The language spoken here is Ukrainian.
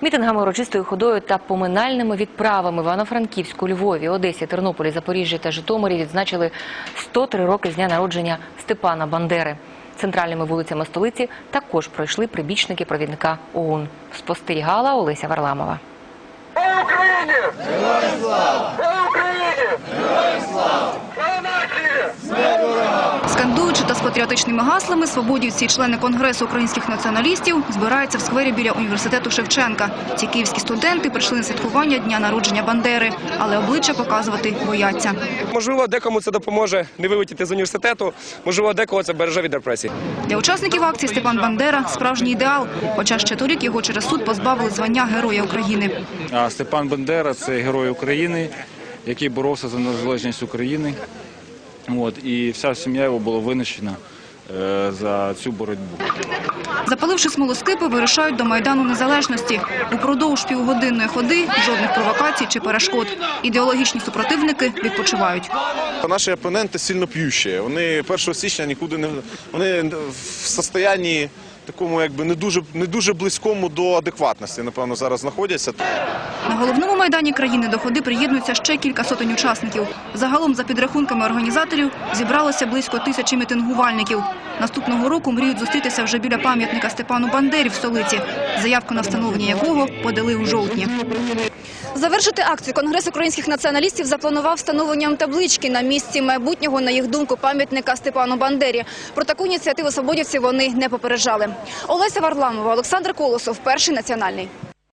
Мітингами урочистою ходою та поминальними відправами в Івано-Франківську, Львові, Одесі, Тернополі, Запоріжжі та Житомирі відзначили 103 роки з дня народження Степана Бандери. Центральними вулицями столиці також пройшли прибічники провідника ОУН. Спостерігала Олеся Варламова. Слава Україні! Героям слава! Слава Україні! Героям слава! Слава нації! Скандуючи та з патріотичними гаслами, свободівці і члени Конгресу українських націоналістів збираються в сквері біля університету Шевченка. Ці київські студенти прийшли на святкування дня народження Бандери, але обличчя показувати бояться. Можливо, декому це допоможе не вилетіти з університету, можливо, декого це береже від депресії. Для учасників акції Степан Бандера – справжній ідеал, хоча ще торік його через суд позбавили звання Героя України. А Степан Бандера це герой України, який боровся за незалежність України. От, і вся сім'я його була винищена е, за цю боротьбу. Запаливши смолоскипи, вирушають до Майдану Незалежності. Упродовж півгодинної ходи жодних провокацій чи перешкод. Ідеологічні супротивники відпочивають. Наші опоненти сильно п'ющі. Вони 1 січня нікуди не вони в состоянні такому, якби не дуже не дуже близькому до адекватності. Напевно, зараз знаходяться. На головному майдані країни до ходи приєднуються ще кілька сотень учасників. Загалом, за підрахунками організаторів, зібралося близько тисячі мітингувальників. Наступного року мріють зустрітися вже біля пам'ятника Степану Бандері в столиці, заявку на встановлення якого подали у жовтні. Завершити акцію Конгрес українських націоналістів запланував встановленням таблички на місці майбутнього, на їх думку, пам'ятника Степану Бандері. Про таку ініціативу свободівців вони не попереджали. Олеся Варламова, Олександр Колосов, перший національний.